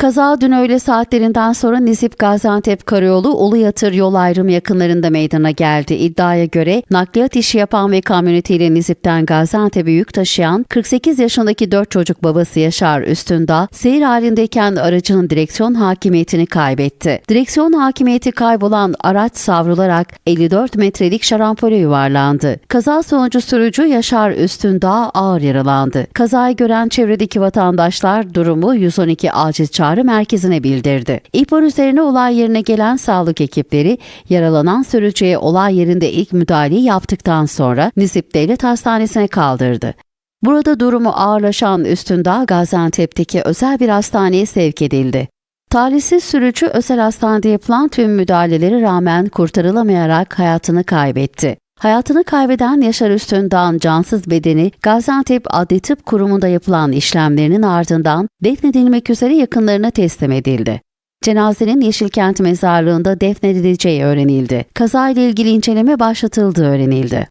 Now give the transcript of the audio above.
Kaza dün öğle saatlerinden sonra Nizip Gaziantep Karayolu Ulu Yatır yol ayrımı yakınlarında meydana geldi. İddiaya göre nakliyat işi yapan ve kamyonetiyle Nizip'ten Gaziantep'e yük taşıyan 48 yaşındaki 4 çocuk babası Yaşar Üstündağ seyir halindeyken aracının direksiyon hakimiyetini kaybetti. Direksiyon hakimiyeti kaybolan araç savrularak 54 metrelik şarampole yuvarlandı. Kaza sonucu sürücü Yaşar Üstündağ ağır yaralandı. Kazayı gören çevredeki vatandaşlar durumu 112 acil çağrı merkezine bildirdi. İhbar üzerine olay yerine gelen sağlık ekipleri yaralanan sürücüye olay yerinde ilk müdahaleyi yaptıktan sonra Nizip Devlet Hastanesi'ne kaldırdı. Burada durumu ağırlaşan Üstündağ Gaziantep'teki özel bir hastaneye sevk edildi. Talihsiz sürücü özel hastanede yapılan tüm müdahalelere rağmen kurtarılamayarak hayatını kaybetti. Hayatını kaybeden Yaşar Üstündağ'ın cansız bedeni Gaziantep Adli Tıp Kurumu'nda yapılan işlemlerinin ardından defnedilmek üzere yakınlarına teslim edildi. Cenazenin Yeşilkent Mezarlığı'nda defnedileceği öğrenildi. Kazayla ilgili inceleme başlatıldığı öğrenildi.